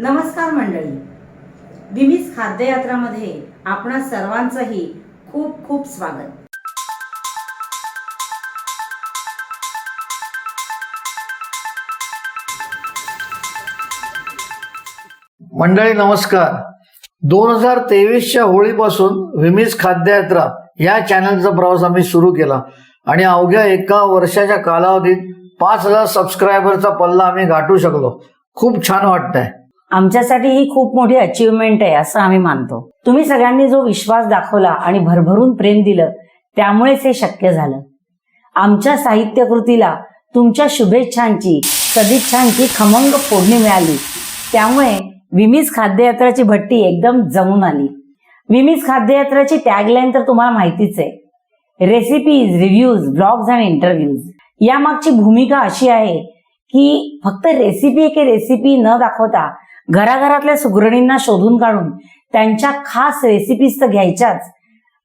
नमस्कार मंडळी. विमीज खाद्ययात्रामध्ये आपणा सर्वांचंही खूप खूप स्वागत. मंडळी नमस्कार. दोन हजार तेवीसच्या होळीपासून विमीज खाद्ययात्रा या चॅनलचा प्रवास आम्ही सुरू केला आणि अवघ्या एका वर्षाच्या कालावधीत पाच हजार सबस्क्रायबरचा पल्ला आम्ही गाठू शकलो. खूप छान वाटतंय. आमच्यासाठी ही खूप मोठी अचीवमेंट आहे असं आम्ही मानतो. तुम्ही सगळ्यांनी जो विश्वास दाखवला आणि भरभरून प्रेम दिलं त्यामुळेच हे शक्य झालं. आमच्या साहित्य कृतीला तुमच्या शुभेच्छांची सदिच्छांची खमंग फोडणी मिळाली. त्यामुळे विमीज खाद्ययात्राची भट्टी एकदम जमून आली. विमीज खाद्ययात्राची टॅगलाईन तर तुम्हाला माहितीच आहे. रेसिपीज रिव्ह्यूज ब्लॉग्स आणि इंटरव्ह्यूज यामागची भूमिका अशी आहे की फक्त रेसिपी एके रेसिपी न दाखवता घराघरातल्या सुगरणींना शोधून काढून त्यांच्या खास रेसिपीज तर घ्यायच्याच.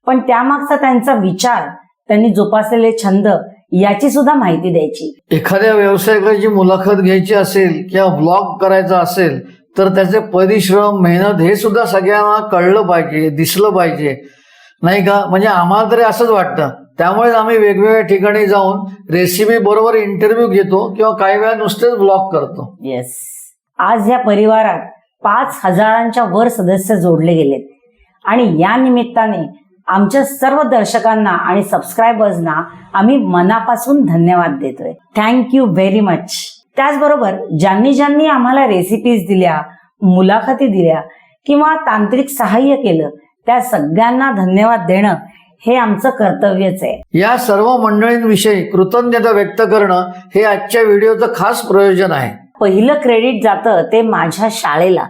पण त्यामागचा त्यांचा विचार त्यांनी जोपासलेले छंद याची सुद्धा माहिती द्यायची. एखाद्या व्यावसायिकाची मुलाखत घ्यायची असेल किंवा ब्लॉग करायचा असेल तर त्याचे परिश्रम मेहनत हे सुद्धा सगळ्यांना कळलं पाहिजे दिसलं पाहिजे. नाही का? म्हणजे आम्हाला तरी असंच वाटतं. त्यामुळेच आम्ही वेगवेगळ्या ठिकाणी जाऊन रेसिपी बरोबर इंटरव्ह्यू घेतो किंवा काही वेळा नुसतेच ब्लॉग करतो. येस आज या परिवारात पाच हजारांच्या वर सदस्य जोडले गेलेत. आणि या निमित्ताने आमच्या सर्व दर्शकांना आणि सबस्क्रायबर्सना आम्ही मनापासून धन्यवाद देतोय. थँक्यू व्हेरी मच त्याचबरोबर ज्यांनी ज्यांनी आम्हाला रेसिपीज दिल्या मुलाखती दिल्या किंवा तांत्रिक सहाय्य केलं त्या सगळ्यांना धन्यवाद देणं हे आमचं कर्तव्यच आहे. या सर्व मंडळींविषयी कृतज्ञता व्यक्त करणं हे आजच्या व्हिडिओचं खास प्रयोजन आहे. पहिलं क्रेडिट जातं ते माझ्या शाळेला.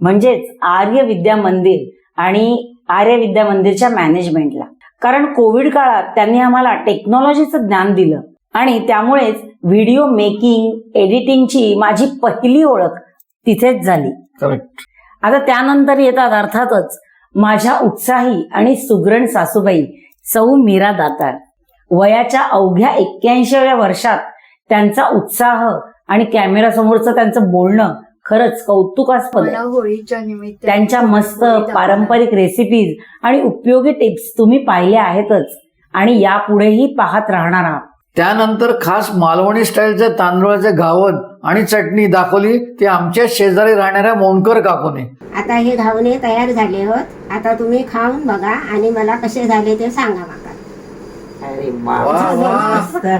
म्हणजेच आर्य विद्या मंदिर आणि आर्य विद्या मंदिरच्या मॅनेजमेंटला कारण कोविड काळात त्यांनी आम्हाला टेक्नॉलॉजीचं ज्ञान दिलं. आणि त्यामुळेच व्हिडिओ मेकिंग एडिटिंगची माझी पहिली ओळख तिथेच झाली. करेक्ट आता त्यानंतर येतात अर्थातच माझ्या उत्साही आणि सुगरण सासूबाई सौ मीरा दातार. वयाच्या अवघ्या एक्क्याऐंशीव्या वर्षात त्यांचा उत्साह आणि कॅमेरासमोरचं त्यांचं बोलणं खरंच कौतुकास्पद होळीच्या निमित्त त्यांच्या मस्त पारंपरिक रेसिपीज आणि उपयोगी टिप्स तुम्ही पाहिल्या आहेतच. आणि यापुढेही पाहत राहणार आहात. त्यानंतर खास मालवणी स्टाईलचे तांदूळाचे घावन आणि चटणी दाखवली ती आमच्या शेजारी राहणाऱ्या मोनकर काकूने. आता हे घावणे तयार झाले होत. आता तुम्ही खाऊन बघा आणि मला कसे झाले ते सांगा मला अरे वा, वा.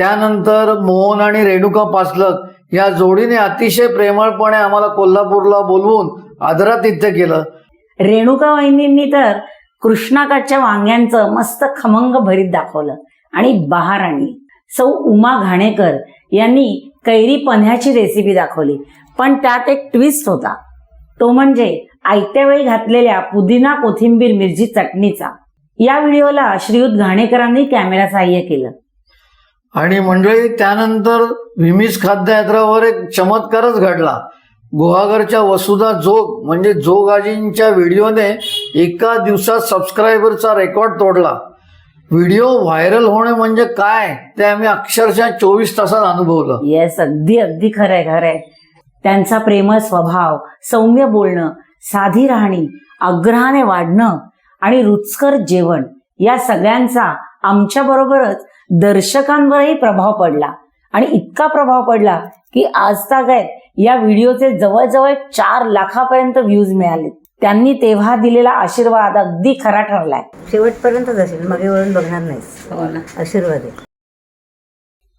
त्यानंतर मोहन आणि रेणुका पासलक या जोडीने अतिशय प्रेमळपणे आम्हाला कोल्हापूरला बोलवून आदरातिथ्य केलं. रेणुका वहिनींनी तर कृष्णाकाठच्या वांग्यांचं मस्त खमंग भरीत दाखवलं. आणि बहार आणली सौ उमा घाणेकर यांनी कैरी पन्ह्याची रेसिपी दाखवली. पण त्यात एक ट्विस्ट होता. तो म्हणजे आयत्या वेळी घातलेल्या पुदिना कोथिंबीर मिरची चटणीचा. या व्हिडिओला श्रीयुत घाणेकरांनी कॅमेरा सहाय्य केलं. आणि मंडळी त्यानंतर विमीज खाद्ययात्रावर एक चमत्कारच घडला. गुहागरच्या वसुधा जोग म्हणजे जोगाजींच्या व्हिडिओने एका दिवसात सबस्क्रायबरचा रेकॉर्ड तोडला. व्हिडिओ व्हायरल होणे म्हणजे काय ते आम्ही अक्षरशः चोवीस तासात अनुभवलं. येस अगदी अगदी खरंय खरंय. त्यांचा प्रेमळ स्वभाव सौम्य बोलणं साधी राहणी आग्रहाने वाढणं आणि रुचकर जेवण या सगळ्यांचा आमच्या बरोबरच दर्शकांवरही प्रभाव पडला. आणि इतका प्रभाव पडला की आज तागायत या व्हिडिओचे जवळजवळ चार लाखापर्यंत व्ह्यूज मिळाले. त्यांनी तेव्हा दिलेला आशीर्वाद अगदी खरा ठरलाय. शेवटपर्यंतच असेल मागे वळून बघणार नाहीस. आशीर्वाद आहे.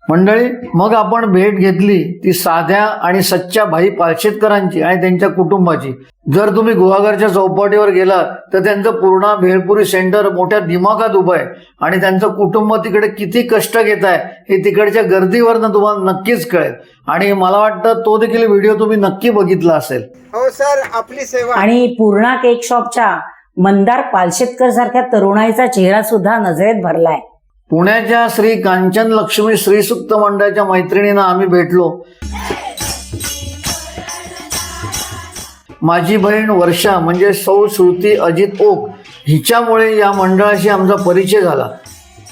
मंडळी मग आपण भेट घेतली ती साध्या आणि सच्च्या भाई पालशेतकरांची आणि त्यांच्या कुटुंबाची. जर तुम्ही गुहागरच्या चौपाटीवर गेलात तर त्यांचं पूर्ण भेळपुरी सेंटर मोठ्या दिमागात उभं आहे आणि त्यांचं कुटुंब तिकडे किती कष्ट घेत आहे हे तिकडच्या गर्दीवरनं तुम्हाला नक्कीच कळेल. आणि मला वाटतं तो देखील व्हिडिओ तुम्ही नक्की बघितला असेल. हो सर आपली सेवा. आणि पूर्णा केक शॉपच्या मंदार पालशेतकर सारख्या तरुणाईचा चेहरा सुद्धा नजरेत भरलाय. पुण्याच्या श्री कांचन लक्ष्मी श्रीसुक्त मंडळाच्या मैत्रिणींना आम्ही भेटलो. माझी बहीण वर्षा म्हणजे सौ श्रुती अजित ओक हिच्यामुळे या मंडळाशी आमचा परिचय झाला.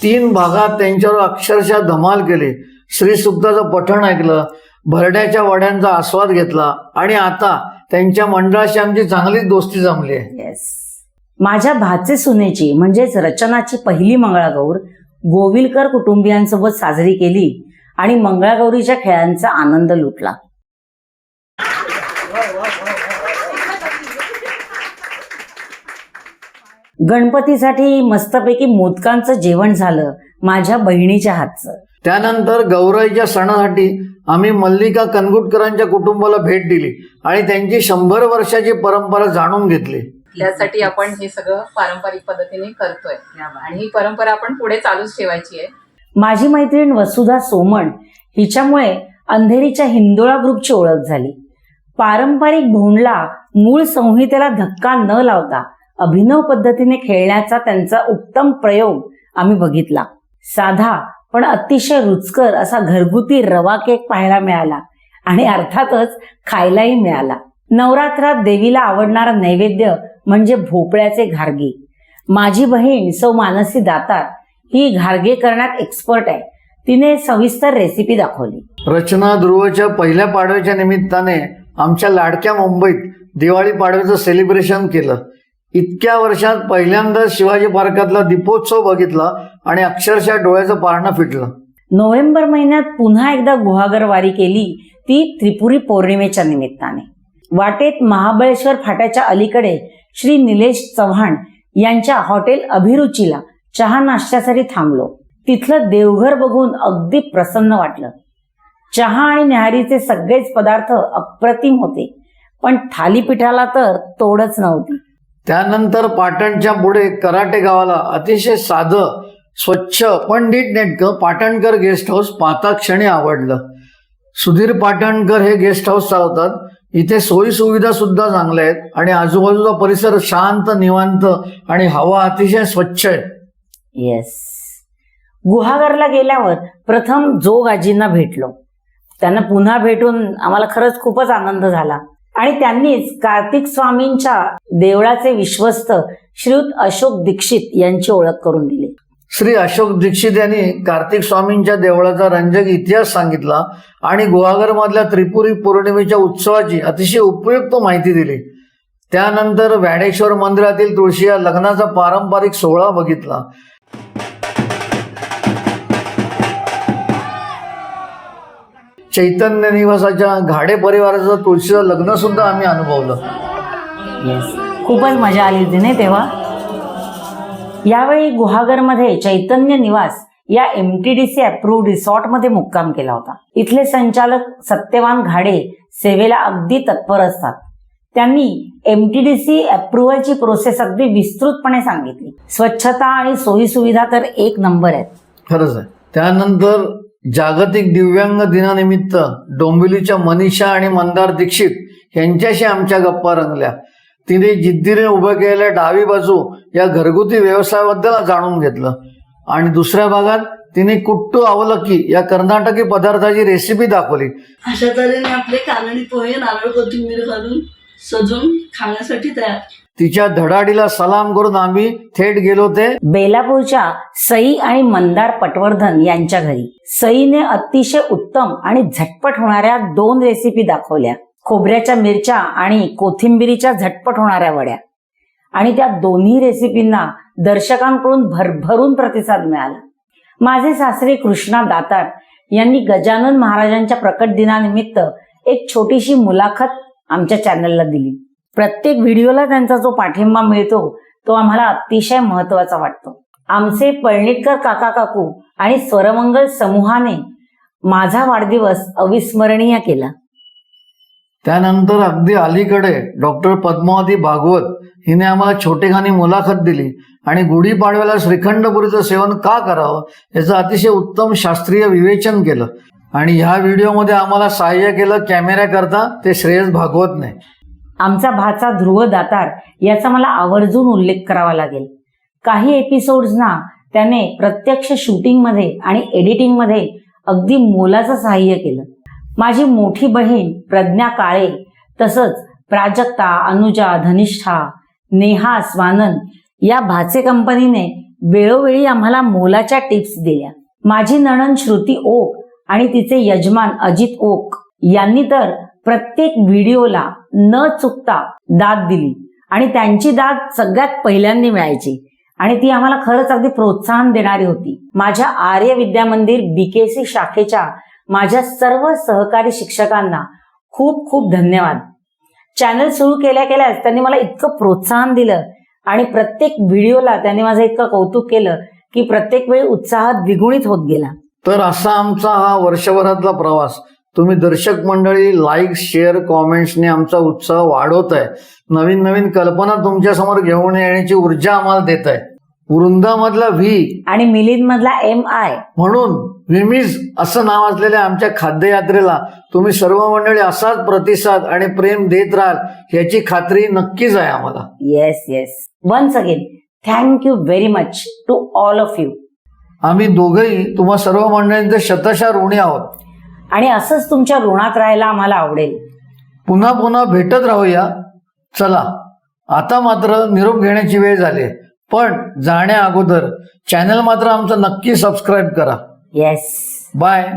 तीन भागात त्यांच्यावर अक्षरशः धमाल केली. श्रीसुक्ताचं पठण ऐकलं भरड्याच्या वड्यांचा आस्वाद घेतला आणि आता त्यांच्या मंडळाशी आमची चांगलीच दोस्ती जमली आहे. माझ्या भाचे सुनेची म्हणजेच रचनाची पहिली मंगळागौर गोविलकर कुटुंबियांसोबत साजरी केली आणि मंगळागौरीच्या खेळांचा आनंद लुटला. गणपतीसाठी मस्तपैकी मोदकांचं जेवण झालं माझ्या बहिणीच्या हातचं. त्यानंतर गौराईच्या सणासाठी आम्ही मल्लिका कनगुटकरांच्या कुटुंबाला भेट दिली आणि त्यांची शंभर वर्षाची परंपरा जाणून घेतली. त्यासाठी आपण हे सगळं पारंपरिक पद्धतीने करतोय. आणि ही परंपरा आपण पुढे चालूच ठेवायची आहे. माझी मैत्रीण वसुधा सोमण हिच्यामुळे अंधेरीच्या हिंदोळा ग्रुपची ओळख झाली. पारंपरिक भोंडला मूळ संहितेला धक्का न लावता अभिनव पद्धतीने खेळण्याचा त्यांचा उत्तम प्रयोग आम्ही बघितला. साधा पण अतिशय रुचकर असा घरगुती रवा केक पाहायला मिळाला आणि अर्थातच खायलाही मिळाला. नवरात्रात देवीला आवडणारा नैवेद्य म्हणजे भोपळ्याचे घारगे. माझी बहीण सौ मानसी दातार ही घारगे करण्यात एक्सपर्ट आहे. तिने सविस्तर रेसिपी दाखवली. रचना ध्रुवच्या पहिल्या पाडव्याच्या निमित्ताने आमच्या लाडक्या मुंबईत दिवाळी पाडव्याचं सेलिब्रेशन केलं. इतक्या वर्षात पहिल्यांदा शिवाजी पार्कातला दीपोत्सव बघितला आणि अक्षरशः डोळ्याचं पारणं फिटलं. नोव्हेंबर महिन्यात पुन्हा एकदा गुहागर वारी केली ती त्रिपुरी पौर्णिमेच्या निमित्ताने. वाटेत महाबळेश्वर फाट्याच्या अलीकडे श्री निलेश चव्हाण यांच्या हॉटेल अभिरुचीला चहा नाश्त्यासाठी थांबलो. तिथलं देवघर बघून अगदी प्रसन्न वाटलं. चहा आणि न्याहारीचे सगळेच पदार्थ अप्रतिम होते पण थालीपीठाला तर तोडच नव्हती. त्यानंतर पाटणच्या पुढे कराटे गावाला अतिशय साधं स्वच्छ पण नीटनेटकं पाटणकर गेस्ट हाऊस पाहता आवडलं. सुधीर पाटणकर हे गेस्ट हाऊस चालवतात इथे सोयीसुविधा सुद्धा चांगल्या आहेत आणि आजूबाजूचा परिसर शांत निवांत आणि हवा अतिशय स्वच्छ आहे. येस गुहागरला गेल्यावर प्रथम जोगाजींना भेटलो. त्यांना पुन्हा भेटून आम्हाला खरंच खूपच आनंद झाला. आणि त्यांनीच कार्तिक स्वामींच्या देवळाचे विश्वस्त श्रीयुत अशोक दीक्षित यांची ओळख करून दिली. श्री अशोक दीक्षित यांनी कार्तिक स्वामींच्या देवळाचा रंजक इतिहास सांगितला आणि गुहागरमधल्या त्रिपुरी पौर्णिमेच्या उत्सवाची अतिशय उपयुक्त माहिती दिली. त्यानंतर व्याडेश्वर मंदिरातील तुळशी या लग्नाचा पारंपरिक सोहळा बघितला. चैतन्य निवासाच्या घाडे परिवाराचं तुळशीचं लग्न सुद्धा आम्ही अनुभवलं. खूपच मजा आली होती नाही तेव्हा? यावेळी गुहागरमध्ये चैतन्य निवास या M T D C approve रिसॉर्टमध्ये मुक्काम केला होता. इथले संचालक सत्यवान घाडे सेवेला अगदी तत्पर असतात. त्यांनी एम टी डी सी अप्रुव्हलची प्रोसेस अगदी विस्तृतपणे सांगितली. स्वच्छता आणि सोयी सुविधा तर एक नंबर आहेत. खरंच आहे. त्यानंतर जागतिक दिव्यांग दिनानिमित्त डोंबिवलीच्या मनीषा आणि मंदार दीक्षित यांच्याशी आमच्या गप्पा रंगल्या. तिने जिद्दीने उभं केलेल्या डावी बाजू या घरगुती व्यवसायाबद्दल जाणून घेतलं. आणि दुसऱ्या भागात तिने कुट्टू अवलक्की या कर्नाटकी पदार्थाची रेसिपी दाखवली. अशा तऱ्हेने आपले कानडी पोहे नारळ कोथिंबीर घालून सजून खाण्यासाठी तयार. तिच्या धडाडीला सलाम करून आम्ही थेट गेलो ते बेलापूरच्या सई आणि मंदार पटवर्धन यांच्या घरी. सईने अतिशय उत्तम आणि झटपट होणाऱ्या दोन रेसिपी दाखवल्या. खोबऱ्याच्या मिरच्या आणि कोथिंबिरीच्या झटपट होणाऱ्या वड्या. आणि त्या दोन्ही रेसिपींना दर्शकांकडून भरभरून प्रतिसाद मिळाला. माझे सासरे कृष्णा दातार यांनी गजानन महाराजांच्या प्रकट दिनानिमित्त एक छोटीशी मुलाखत आमच्या चॅनलला दिली. प्रत्येक व्हिडिओला त्यांचा जो पाठिंबा मिळतो तो आम्हाला अतिशय महत्त्वाचा वाटतो. आमचे पळणीटकर काका काकू आणि स्वरमंगल समूहाने माझा वाढदिवस अविस्मरणीय केला. त्यानंतर अगदी अलीकडे डॉक्टर पद्मावती भागवत हिने आम्हाला छोटेखानी मुलाखत दिली आणि गुढीपाडव्याला श्रीखंडपुरीचं सेवन का करावं याचं अतिशय उत्तम शास्त्रीय विवेचन केलं. आणि ह्या व्हिडिओमध्ये आम्हाला सहाय्य केलं कॅमेऱ्याकरता ते श्रेयस भागवतने. आमचा भाचा ध्रुव दातार याचा मला आवर्जून उल्लेख करावा लागेल. काही एपिसोड्सना त्याने प्रत्यक्ष शूटिंगमध्ये आणि एडिटिंगमध्ये अगदी मोलाचं सहाय्य केलं. माझी मोठी बहीण प्रज्ञा काळे तसंच प्राजक्ता अनुजा धनिष्ठा नेहा स्वानंद या भाचे कंपनीने वेळोवेळी आम्हाला मोलाच्या टिप्स दिल्या. माझी नणन श्रुती ओक आणि तिचे यजमान अजित ओक यांनी तर प्रत्येक व्हिडिओला न चुकता दाद दिली आणि त्यांची दाद सगळ्यात पहिल्यांदा मिळायची आणि ती आम्हाला खरंच अगदी प्रोत्साहन देणारी होती. माझ्या आर्य विद्या मंदिर बीकेसी शाखेच्या माझ्या सर्व सहकारी शिक्षकांना खूप खूप धन्यवाद. चॅनल सुरू केल्या केल्याच त्यांनी मला इतकं प्रोत्साहन दिलं आणि प्रत्येक व्हिडिओला त्यांनी माझं इतकं कौतुक केलं की प्रत्येक वेळी उत्साह द्विगुणित होत गेला. तर असा आमचा हा वर्षभरातला प्रवास. तुम्ही दर्शक मंडळी लाईक शेअर कॉमेंट्सने आमचा उत्साह वाढवत आहे नवीन नवीन कल्पना तुमच्यासमोर घेऊन येण्याची ऊर्जा आम्हाला देत आहे वृंदामधला व्ही आणि मिलिंद मधला एम आय म्हणून विमीज असं नाव असलेल्या आमच्या खाद्ययात्रेला तुम्ही सर्व मंडळी असाच प्रतिसाद आणि प्रेम देत राहाल याची खात्री नक्कीच आहे आम्हाला. Yes yes once again thank you very much to all of you आम्ही दोघंही तुम्हा सर्व मंडळींचे शतशा ऋणी आहोत. आणि असंच तुमच्या ऋणात राहायला आम्हाला आवडेल. पुन्हा पुन्हा भेटत राहूया. चला आता मात्र निरोप घेण्याची वेळ झाली. पण जाण्या अगोदर चॅनल मात्र आमचं नक्की सबस्क्राईब करा. Yes bye